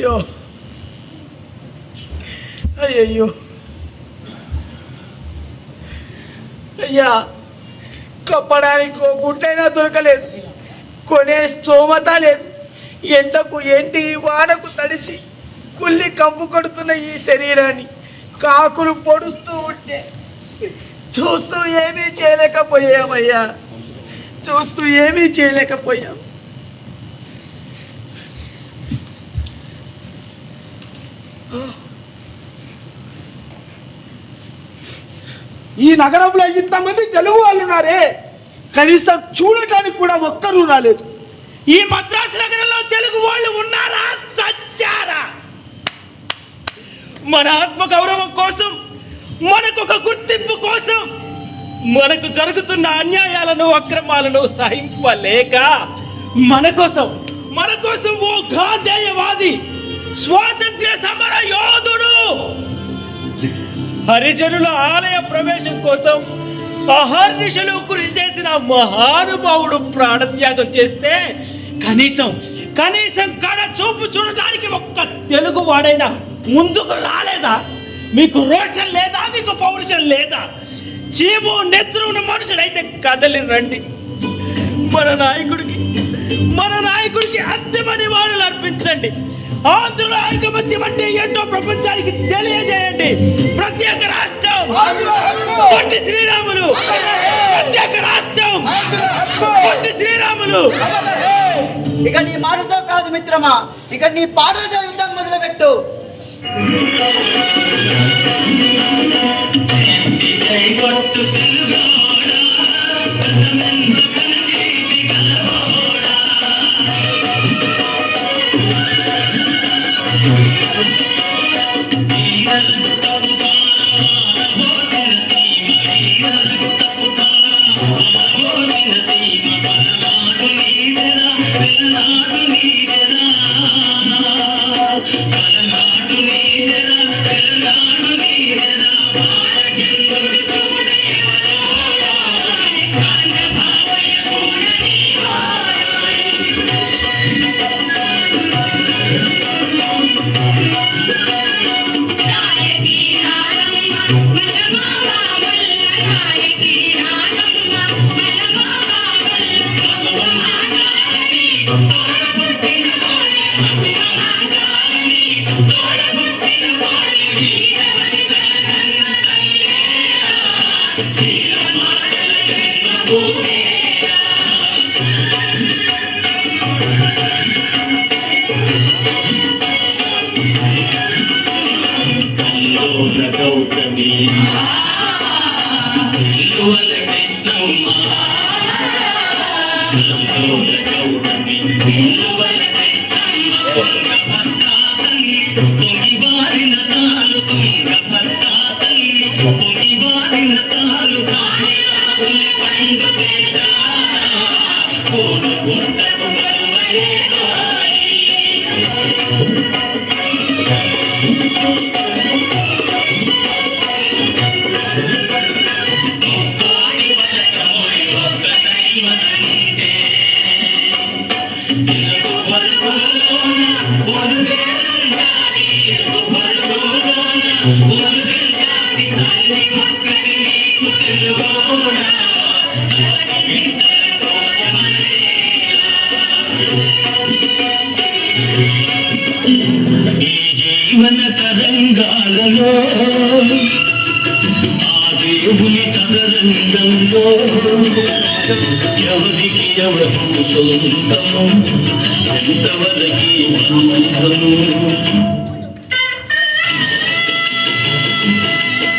అయ్యో అయ్యయ్యో అయ్యా కప్పడానికి ఓ గుడ్డైనా దొరకలేదు కొనే స్తోమత లేదు ఎండకు ఎండి వానకు తడిసి కుళ్ళి కంపు కొడుతున్న ఈ శరీరాన్ని కాకులు పొడుస్తూ ఉంటే చూస్తూ ఏమీ చేయలేకపోయామయ్యా చూస్తూ ఏమీ చేయలేకపోయాం ఈ నగరంలో ఇంతమంది తెలుగు వాళ్ళు ఉన్నారే కనీసం చూడటానికి కూడా ఒక్కరూ రాలేదు. ఈ మద్రాసు నగరంలో తెలుగు వాళ్ళు ఉన్నారా? చచ్చారా? మన ఆత్మ గౌరవం కోసం మనకు ఒక గుర్తింపు కోసం మనకు జరుగుతున్న అన్యాయాలను అక్రమాలను సహింపలేక మన కోసం మన కోసం ఓ గాంధేయవాది స్వాతంత్ర్య సమర యోధుడు. హరిజనుల ఆలయ ప్రవేశం కోసం అహర్నిశలు కృషి చేసిన మహానుభావుడు ప్రాణత్యాగం చేస్తే కనీసం కనీసం కడ చూపు చూడడానికి ఒక్క తెలుగు వాడైనా ముందుకు రాలేదా? మీకు రోషం లేదా? మీకు పౌరుషం లేదా? చీము నెత్తురున్న మనుషులైతే కదలి రండి. మన నాయకుడికి అర్పించండి ఆంధ్రుల ఐకమత్యం అంటే ఏంటో ప్రపంచానికి తెలియజేయండి. ప్రత్యేక రాష్ట్రం. పొట్టి శ్రీరాములు. ప్రత్యేక రాష్ట్రం. పొట్టి శ్రీరాములు. ఇక నీ మాటతో కాదు మిత్రమా ఇక నీ పాటలతో యుద్ధం మొదలుపెట్టు. Let's go. Yeah. జీవన తరంగాలలో ఆ దేవుని చదరంగంలో ఎవరికి ఎవరు సొంతము ఎంతవరకి సొంతము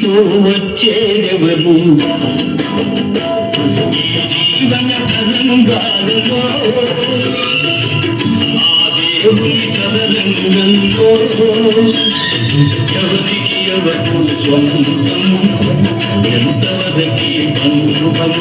నీతో వచ్చేదెవరు జీవన తరంగాలలో దేవుని ఎవరికి ఎవరు సొంతం ఎంతవరకి బంధువం